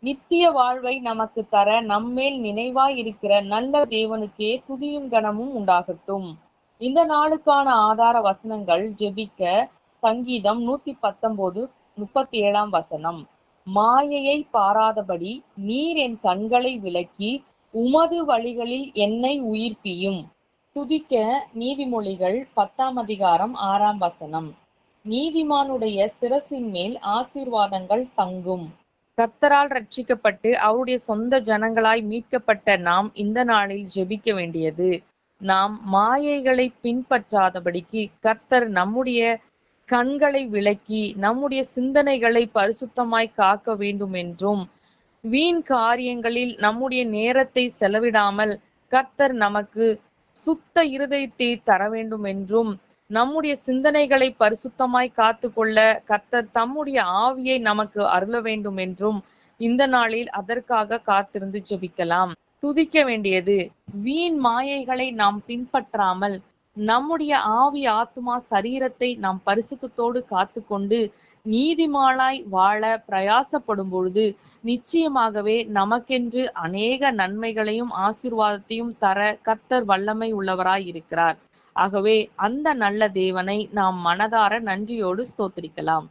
நித்திய வாழ்வை நமக்கு தர நம்மேல் நினைவாய் இருக்கிற நல்ல தேவனுக்கே துதியும் கனமும் உண்டாகட்டும். இந்த நாளுக்கான ஆதார வசனங்கள் ஜெபிக்க சங்கீதம் நூத்தி பத்தொன்பது முப்பத்தி ஏழாம் வசனம். மாயையை பாராதபடி நீர் என் கண்களை விலக்கி உமது வழிகளில் என்னை உயிர்ப்பியும். துதிக்க நீதிமொழிகள் பத்தாம் அதிகாரம் ஆறாம் வசனம். நீதிமானுடைய சிரசின் மேல் ஆசீர்வாதங்கள் தங்கும். கர்த்தரால் ரட்சிக்கப்பட்டு அவருடைய சொந்த ஜனங்களாய் மீட்கப்பட்ட நாம் இந்த நாளில் ஜெபிக்க வேண்டியது. நாம் மாயைகளை பின்பற்றாதபடிக்கு கர்த்தர் நம்முடைய கண்களை விளக்கி நம்முடைய சிந்தனைகளை பரிசுத்தமாய் காக்க வேண்டும் என்றும் வீண் காரியங்களில் நம்முடைய நேரத்தை செலவிடாமல் கர்த்தர் நமக்கு சுத்த இருதயத்தை தர வேண்டும் என்றும் நம்முடைய சிந்தனைகளை பரிசுத்தமாய் காத்து கொள்ள கர்த்தர் தம்முடைய ஆவியை நமக்கு அருள வேண்டும் என்றும் இந்த நாளில் அதற்காக காத்திருந்து ஜெபிக்கலாம். துதிக்க வேண்டியது வீண் மாயைகளை நாம் பின்பற்றாமல் நம்முடைய ஆவி ஆத்மா சரீரத்தை நாம் பரிசுத்தத்தோடு காத்து கொண்டு நீதிமானாய் வாழ பிரயாசப்படும் பொழுது நிச்சயமாகவே நமக்கென்று அநேக நன்மைகளையும் ஆசீர்வாதத்தையும் தர கர்த்தர் வல்லமை உள்ளவராய் இருக்கிறார். ஆகவே அந்த நல்ல தேவனை நாம் மனதார நன்றியோடு ஸ்தோத்திரிக்கலாம்.